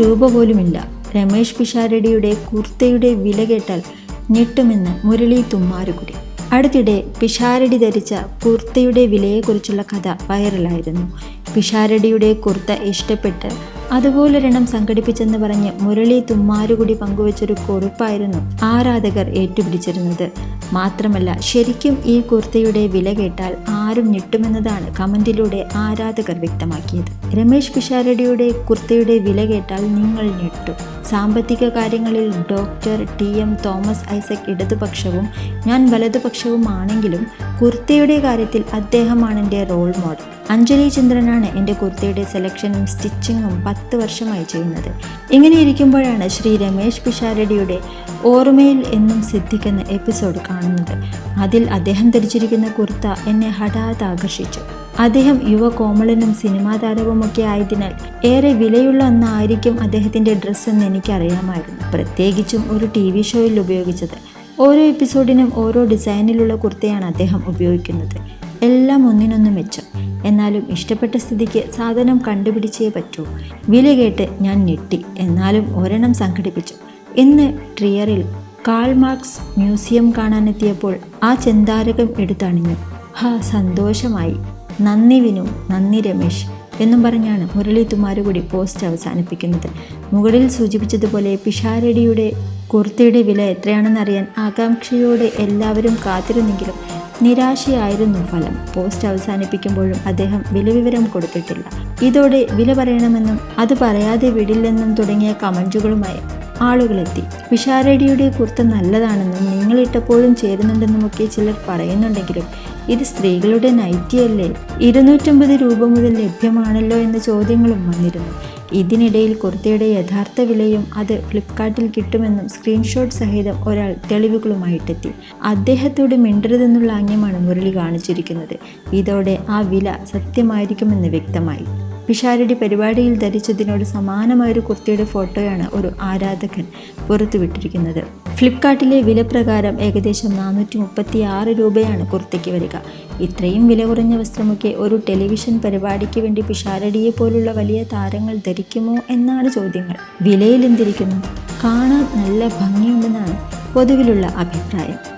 രൂപ പോലുമില്ല. രമേഷ് പിഷാരടിയുടെ കുർത്തയുടെ വില കേട്ടാൽ ഞെട്ടുമെന്ന് മുരളി തുമ്മാരുകുടി. അടുത്തിടെ പിഷാരടി ധരിച്ച കുർത്തയുടെ വിലയെക്കുറിച്ചുള്ള കഥ വൈറലായിരുന്നു. പിഷാരടിയുടെ കുർത്ത ഇഷ്ടപ്പെട്ട് അതുപോലൊരെണ്ണം സംഘടിപ്പിച്ചെന്ന് പറഞ്ഞ് മുരളി തുമ്മാരുകുടി പങ്കുവച്ചൊരു കുറിപ്പായിരുന്നു ആരാധകർ ഏറ്റുപിടിച്ചിരുന്നത്. മാത്രമല്ല ശരിക്കും ഈ കുർത്തയുടെ വില കേട്ടാൽ ആരും ഞെട്ടുമെന്നതാണ് കമന്റിലൂടെ ആരാധകർ വ്യക്തമാക്കിയത്. രമേശ് പിഷാരടിയുടെ കുർത്തയുടെ വില കേട്ടാൽ നിങ്ങൾ ഞെട്ടും. സാമ്പത്തിക കാര്യങ്ങളിൽ doctor T M Thomas Isaac ഇടതുപക്ഷവും ഞാൻ വലതുപക്ഷവുമാണെങ്കിലും കുർത്തയുടെ കാര്യത്തിൽ അദ്ദേഹമാണ് എന്റെ റോൾ മോഡൽ അഞ്ജലി ചന്ദ്രനാണ് എന്റെ കുർത്തയുടെ സെലക്ഷനും സ്റ്റിച്ചിങ്ങും പത്ത് വർഷമായി ചെയ്യുന്നത്. ഇങ്ങനെ ഇരിക്കുമ്പോഴാണ് ശ്രീ രമേശ് പിഷാരടിയുടെ ഓർമ്മയിൽ എന്നും സിദ്ധിക്കുന്ന എപ്പിസോഡ് കാണുന്നത്. അതിൽ അദ്ദേഹം ധരിച്ചിരിക്കുന്ന കുർത്ത എന്നെ ഹഠാത്ത് ആകർഷിച്ചു. അദ്ദേഹം യുവ കോമളനും സിനിമാ താരവുമൊക്കെ ആയതിനാൽ ഏറെ വിലയുള്ള ഒന്നായിരിക്കും അദ്ദേഹത്തിന്റെ ഡ്രസ്സ് എന്ന് എനിക്കറിയാമായിരുന്നു. പ്രത്യേകിച്ചും ഒരു ടി വി ഷോയിൽ ഉപയോഗിച്ചത്. ഓരോ എപ്പിസോഡിനും ഓരോ ഡിസൈനിലുള്ള കുർത്തയാണ് അദ്ദേഹം ഉപയോഗിക്കുന്നത്. എല്ലാം ഒന്നിനൊന്ന് മെച്ചം. എന്നാലും ഇഷ്ടപ്പെട്ട സ്ഥിതിക്ക് സാധനം കണ്ടുപിടിച്ചേ പറ്റൂ. വില കേട്ട് ഞാൻ ഞെട്ടി. എന്നാലും ഒരെണ്ണം സംഘടിപ്പിച്ചു. ഇന്ന് ട്രിയറിൽ കാൾ മാർക്സ് മ്യൂസിയം കാണാനെത്തിയപ്പോൾ ആ ചെന്താരകം എടുത്തണിഞ്ഞു. ഹാ സന്തോഷമായി. നന്ദി വിനു നന്ദി രമേശ് എന്നും പറഞ്ഞാണ് മുരളി തുമാരുകൂടി പോസ്റ്റ് അവസാനിപ്പിക്കുന്നത്. മുകളിൽ സൂചിപ്പിച്ചതുപോലെ പിഷാരടിയുടെ കുർത്തയുടെ വില എത്രയാണെന്നറിയാൻ ആകാംക്ഷയോടെ എല്ലാവരും കാത്തിരുന്നെങ്കിലും നിരാശയായിരുന്നു ഫലം. പോസ്റ്റ് അവസാനിപ്പിക്കുമ്പോഴും അദ്ദേഹം വിലവിവരം കൊടുത്തിട്ടില്ല. ഇതോടെ വില പറയണമെന്നും അത് പറയാതെ വിടില്ലെന്നും തുടങ്ങിയ കമന്റുകളുമായി ആളുകളെത്തി. വിഷാരടിയുടെ കുർത്ത നല്ലതാണെന്നും നിങ്ങളിട്ടപ്പോഴും ചേരുന്നുണ്ടെന്നുമൊക്കെ ചിലർ പറയുന്നുണ്ടെങ്കിലും ഇത് സ്ത്രീകളുടെ നൈറ്റിയല്ലേ? ഇരുന്നൂറ്റമ്പത് രൂപ മുതൽ ലഭ്യമാണല്ലോ എന്ന ചോദ്യങ്ങളും വന്നിരുന്നു. ഇതിനിടയിൽ കുർത്തയുടെ യഥാർത്ഥ വിലയും അത് ഫ്ലിപ്കാർട്ടിൽ കിട്ടുമെന്നും സ്ക്രീൻഷോട്ട് സഹിതം ഒരാൾ തെളിവുകളുമായിട്ടെത്തി. അദ്ദേഹത്തോട് മിണ്ടരുതെന്നുള്ള ആംഗ്യമാണ് മുരളി കാണിച്ചിരിക്കുന്നത്. ഇതോടെ ആ വില സത്യമായിരിക്കുമെന്ന് വ്യക്തമായി. പിഷാരടി പരിപാടിയിൽ ധരിച്ചതിനോട് സമാനമായൊരു കുർത്തിയുടെ ഫോട്ടോയാണ് ഒരു ആരാധകൻ പുറത്തുവിട്ടിരിക്കുന്നത്. ഫ്ലിപ്കാർട്ടിലെ വില പ്രകാരം ഏകദേശം നാനൂറ്റി മുപ്പത്തി ആറ് രൂപയാണ് കുർത്തയ്ക്ക് വരിക. ഇത്രയും വില കുറഞ്ഞ വസ്ത്രമൊക്കെ ഒരു ടെലിവിഷൻ പരിപാടിക്ക് വേണ്ടി പിഷാരടിയെ പോലുള്ള വലിയ താരങ്ങൾ ധരിക്കുമോ എന്നാണ് ചോദ്യങ്ങൾ. വിലയിൽ എന്തിരിക്കുന്നു? കാണാൻ നല്ല ഭംഗിയുണ്ടെന്നാണ് പൊതുവിലുള്ള അഭിപ്രായം.